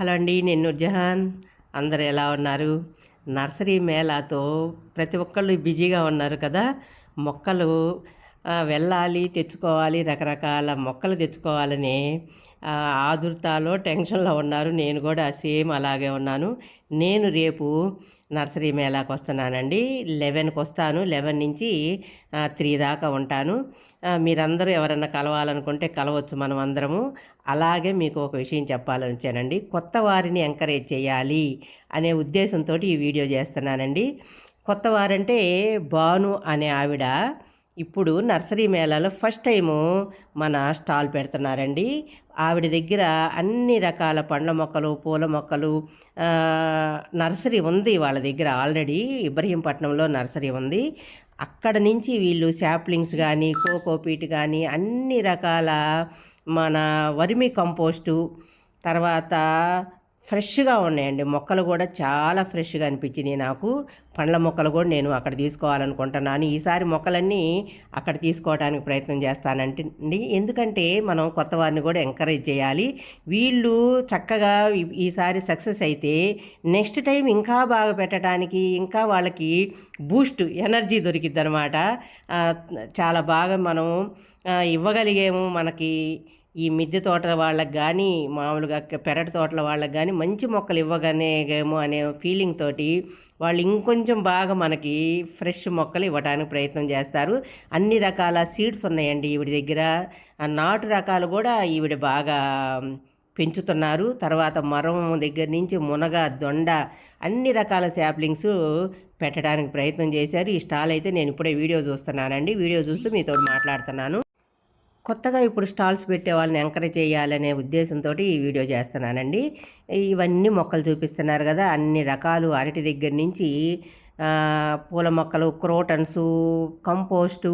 Hello అండి నేను నూర్జహాన్. అందరు ఎలా ఉన్నారు? నర్సరీ మేళాతో ప్రతి ఒక్కళ్ళు బిజీగా ఉన్నారు కదా. మొక్కలు వెళ్ళాలి తెచ్చుకోవాలి రకరకాల మొక్కలు తెచ్చుకోవాలని ఆదుర్తాలో టెన్షన్లో ఉన్నారు. నేను కూడా సేమ్ అలాగే ఉన్నాను. నేను రేపు నర్సరీ మేళాకు వస్తున్నానండి. లెవెన్కి వస్తాను. లెవెన్ నుంచి త్రీ దాకా ఉంటాను. మీరందరూ ఎవరైనా కలవాలనుకుంటే కలవచ్చు మనం అందరము. అలాగే మీకు ఒక విషయం చెప్పాలని వచ్చానండి. కొత్త వారిని ఎంకరేజ్ చేయాలి అనే ఉద్దేశంతో ఈ వీడియో చేస్తున్నానండి. కొత్త వారంటే భాను అనే ఆవిడ ఇప్పుడు నర్సరీ మేళాలో ఫస్ట్ టైము మన స్టాల్ పెడుతున్నారండి. ఆవిడ దగ్గర అన్ని రకాల పండ్ల మొక్కలు పూల మొక్కలు నర్సరీ ఉంది వాళ్ళ దగ్గర ఆల్రెడీ. ఇబ్రహీంపట్నంలో నర్సరీ ఉంది. అక్కడ నుంచి వీళ్ళు శాప్లింగ్స్ కానీ కోకోపీట్ కానీ అన్ని రకాల మన వర్మి కంపోస్టు తర్వాత ఫ్రెష్గా ఉన్నాయండి. మొక్కలు కూడా చాలా ఫ్రెష్గా అనిపించినాయి నాకు. పండ్ల మొక్కలు కూడా నేను అక్కడ తీసుకోవాలనుకుంటున్నాను. ఈసారి మొక్కలన్నీ అక్కడ తీసుకోవడానికి ప్రయత్నం చేస్తానండి ఎందుకంటే మనం కొత్త వారిని కూడా ఎంకరేజ్ చేయాలి. వీళ్ళు చక్కగా ఈసారి సక్సెస్ అయితే నెక్స్ట్ టైం ఇంకా బాగా పెట్టడానికి ఇంకా వాళ్ళకి బూస్ట్ ఎనర్జీ దొరికిద్ది అనమాట చాలా బాగా మనం ఇవ్వగలిగేము మనకి ఈ మిద్దె తోటల వాళ్ళకి కానీ మామూలుగా పెరటి తోటల వాళ్ళకి కానీ మంచి మొక్కలు ఇవ్వగానేమో అనే ఫీలింగ్ తోటి వాళ్ళు ఇంకొంచెం బాగా మనకి ఫ్రెష్ మొక్కలు ఇవ్వడానికి ప్రయత్నం చేస్తారు. అన్ని రకాల సీడ్స్ ఉన్నాయండి ఈవిడ దగ్గర. నాటు రకాలు కూడా ఈవిడ బాగా పెంచుతున్నారు. తర్వాత మరం దగ్గర నుంచి మునగ దొండ అన్ని రకాల శాప్లింగ్స్ పెట్టడానికి ప్రయత్నం చేశారు. ఈ స్టాల్ అయితే నేను ఇప్పుడే వీడియో చూస్తున్నానండి. వీడియో చూస్తూ మీతో మాట్లాడుతున్నాను. కొత్తగా ఇప్పుడు స్టాల్స్ పెట్టే వాళ్ళని ఎంకరేజ్ చేయాలనే ఉద్దేశంతో ఈ వీడియో చేస్తున్నానండి. ఇవన్నీ మొక్కలు చూపిస్తున్నారు కదా అన్ని రకాలు అరటి దగ్గర నుంచి పూల మొక్కలు క్రోటన్స్ కంపోస్టు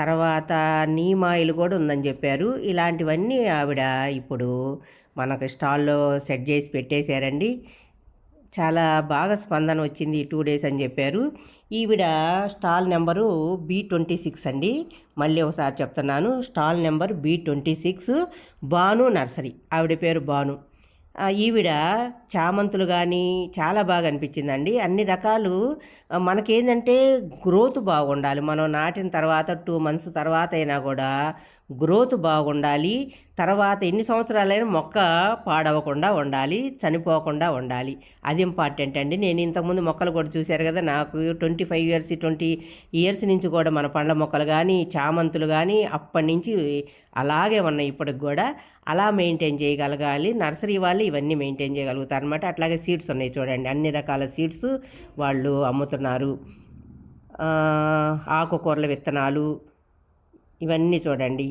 తర్వాత నీమ్ ఆయిల్ కూడా ఉందని చెప్పారు. ఇలాంటివన్నీ ఆవిడ ఇప్పుడు మనకు స్టాల్లో సెట్ చేసి పెట్టేశారండి. చాలా బాగా స్పందన వచ్చింది టూ డేస్ అని చెప్పారు. ఈవిడ stall number B twenty six అండి. మళ్ళీ ఒకసారి చెప్తున్నాను. Stall number B twenty six Banu nursery. ఆవిడ పేరు బాను ఈవిడ చామంతులు కానీ చాలా బాగా అనిపించిందండి. అన్ని రకాలు మనకేంటంటే గ్రోత్ బాగుండాలి. మనం నాటిన తర్వాత టూ మంత్స్ తర్వాత అయినా కూడా గ్రోత్ బాగుండాలి. తర్వాత ఎన్ని సంవత్సరాలైనా మొక్క పాడవకుండా ఉండాలి చనిపోకుండా ఉండాలి. అది ఇంపార్టెంట్ అండి. నేను ఇంతకుముందు మొక్కలు కూడా చూశారు కదా నాకు twenty five years twenty years నుంచి కూడా మన పండ్ల మొక్కలు కానీ చామంతులు కానీ అప్పటి నుంచి అలాగే ఉన్నాయి ఇప్పటికి కూడా. అలా మెయింటైన్ చేయగలగాలి. నర్సరీ వాళ్ళు ఇవన్నీ మెయింటైన్ చేయగలుగుతారు అనమాట అట్లాగే సీడ్స్ ఉన్నాయి చూడండి. అన్ని రకాల సీడ్స్ వాళ్ళు అమ్ముతున్నారు. ఆకుకూరల విత్తనాలు ఇవన్నీ చూడండి.